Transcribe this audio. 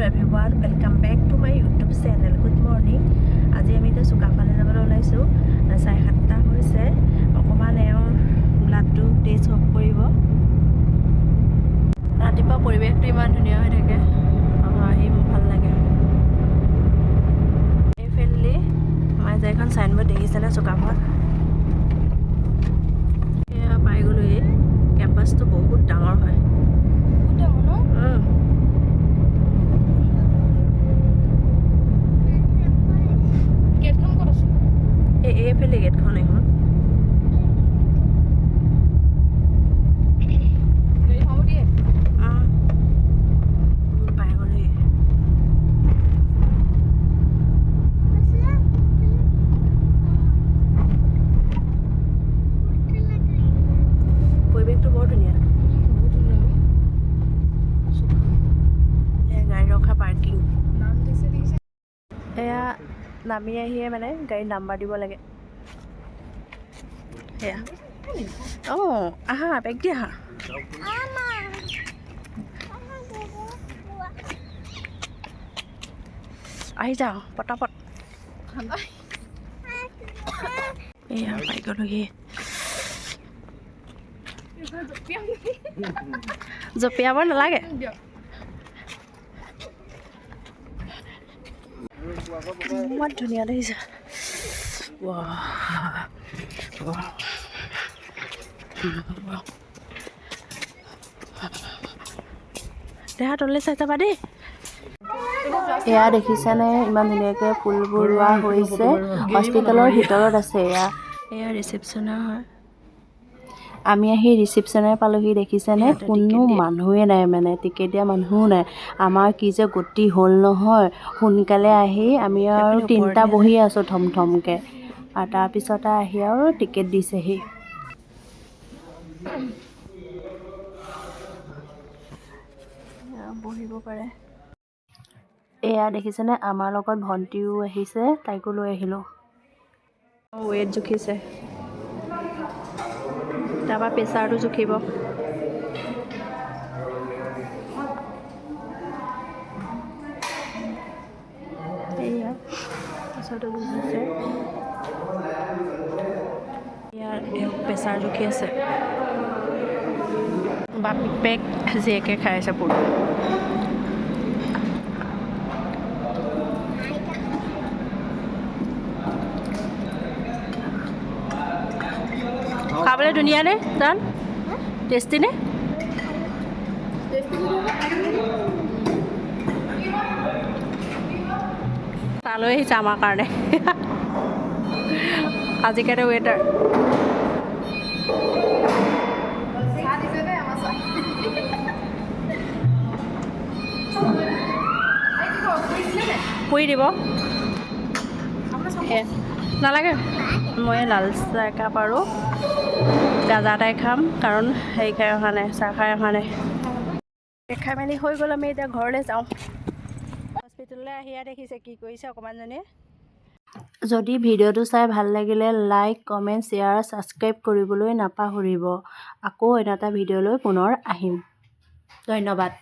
Hello' everyone welcome back to my YouTube channel good morning আজি আমি এতিয়া চুকাফালে যাবলৈ ওলাইছোঁ। চাৰে সাতটা হৈছে। অকণমান এওঁ ব্লাডটো টেষ্ট অফ কৰিব। ৰাতিপুৱা পৰিৱেশটো ইমান ধুনীয়া হৈ থাকে। আহি মোৰ ভাল লাগে। এইফালেদি মই যে এখন চাইনবোৰ্ড দেখিছেনে চুকাফাত? এয়া পাই গ'লোহি কেম্পাছটো বহুত ডাঙৰ হয় উম। গেটখন ক'ত আছে এই এইফালে গেটখন এখন গাড়ী সোমাব দিয়ে উম। উম, পাই গ'লোহি পৰিৱেশটো বৰ ধুনীয়া বহুত ধুনীয়া এয়া গাড়ী ৰখা পাৰ্কিং নাম দিছে দেখিছে এয়া নামি আহিয়ে মানে গাড়ীত নাম্বাৰ দিব লাগে। সেয়া। অঁ আহা বেগ দি আহা। আহি যাওঁ পটাপট। এয়া পাই গ'লোহি জঁপিয়াব নালাগে। ইমান ধুনীয়া দেখিছে। দেহা তললৈ চাই যাবা দেই এয়া দেখিছানে? ইমান ধুনীয়াকৈ ফুলবোৰ ৰোৱা হৈছে। হস্পিটেলৰ ভিতৰত আছে এয়া। এয়া ৰিচেপশ্যনৰ হয়। আমি আহি ৰিচিপশ্যনে পালোহি দেখিছেনে? কোনো টিকেট দিয়ে। মানুহে নাই মানে টিকেট দিয়া মানুহো নাই। আমাৰ কি যে গতি হ'ল নহয় সোনকালে আহি আমি আৰু তিনিটা বহি আছোঁ থম থমকৈ আৰু তাৰপিছতে আহি আৰু টিকেট দিছেহি। বহিব পাৰে। এয়া দেখিছেনে? আমাৰ লগত ভণ্টিও আহিছে তাইকো লৈ আহিলোঁ। ৱেইট জুখিছে। তাৰপৰা প্ৰেছাৰটো জুখিব। প্ৰেছাৰ জুখি আছে। বাপেক জীয়েকে খাই আছে পুৰা। খাবলৈ ধুনীয়া নে জান টেষ্টি নে তালৈ আহিছে আমাৰ কাৰণে আজিকালি ৱেটাৰ চাহ দিছে দেই আমাৰ চাহ এই দিব কৰিছিলে নে পুৰি দিব। আপোনাৰ চাহ সেয়া নালাগে। মই লাল চাহ একাপ আৰু গাজা এটাই খাম কাৰণ হেৰি খাই অহা নাই চাহ খাই অহা নাই। দেখাই মেলি হৈ গ'ল আমি এতিয়া ঘৰলৈ যাওঁ। হস্পিটেললৈ আহিয়া দেখিছে কি কৰিছে অকণমানজনীয়ে যদি ভিডিঅ'টো চাই ভাল লাগিলে লাইক কমেণ্ট শ্বেয়াৰ ছাবস্ক্ৰাইব কৰিবলৈ নাপাহৰিব। আকৌ এনে এটা ভিডিঅ'লৈ পুনৰ আহিম। ধন্যবাদ।